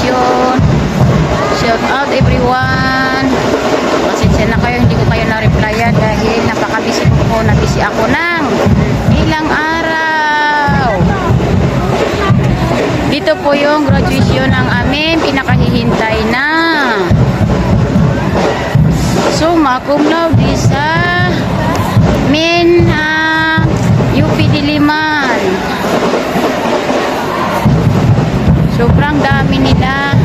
notification. Shout out everyone. Pasensya na kayo, hindi ko kayo na-replyan dahil napaka-busy ko po. Nabisi ako ng ilang araw. Dito po yung graduation ng aming pinakahihintay na summa so, cum laude sa Minha Sobrang dami nila.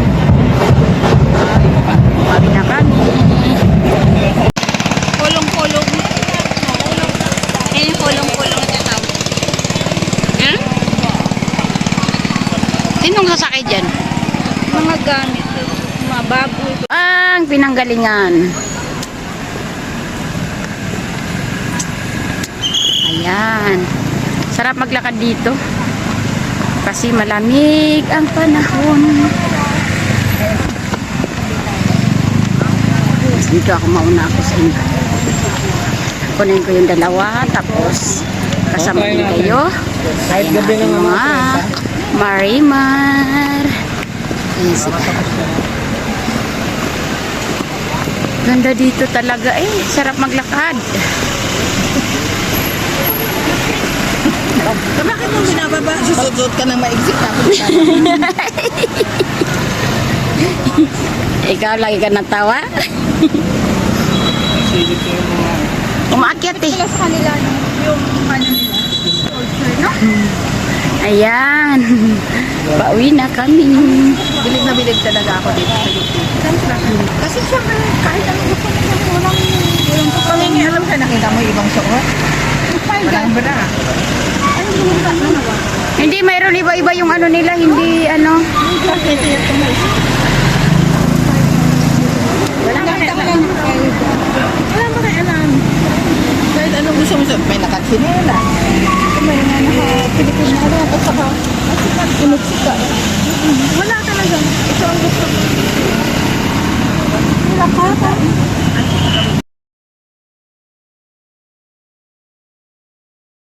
Kami na kami. Kulong-kulong. Yung kulong-kulong. Hmm? Sinong sasakay dyan? Mga gamit. Mga baboy. Ang pinanggalingan. Ayan. Sarap maglakad dito. Kasi malamig ang panahon. Dito ako mauna ako sa inyo. Kunin ko yung dalawa, tapos kasama Okay din kayo. Kahit gabi ng mga Marimar. Ayan sila. Ganda dito talaga eh. Sarap maglakad. Mo binababa? Susudot ka ng maigsit tapos Ikaw lagi ka natawa. Umaakyat eh. sa kanila yung ano nila. No? Ayan. Pauwi na kami. Bilib na bilib talaga ako dito sa UP. Kasi syempre, kahit ano gusto mo lang, walang, walang Pamingi, alam ka, nakita mo yung ibang suot? Walang bra. Hindi mayroon iba-iba yung ano nila. Hindi ano. Wala kayo alam? Wala kayo alam? Kahit anong gusto mo sa may nakatsinela. May mga naka-Pilipin na alam. At saka. Wala talaga. Ito ang gusto mo.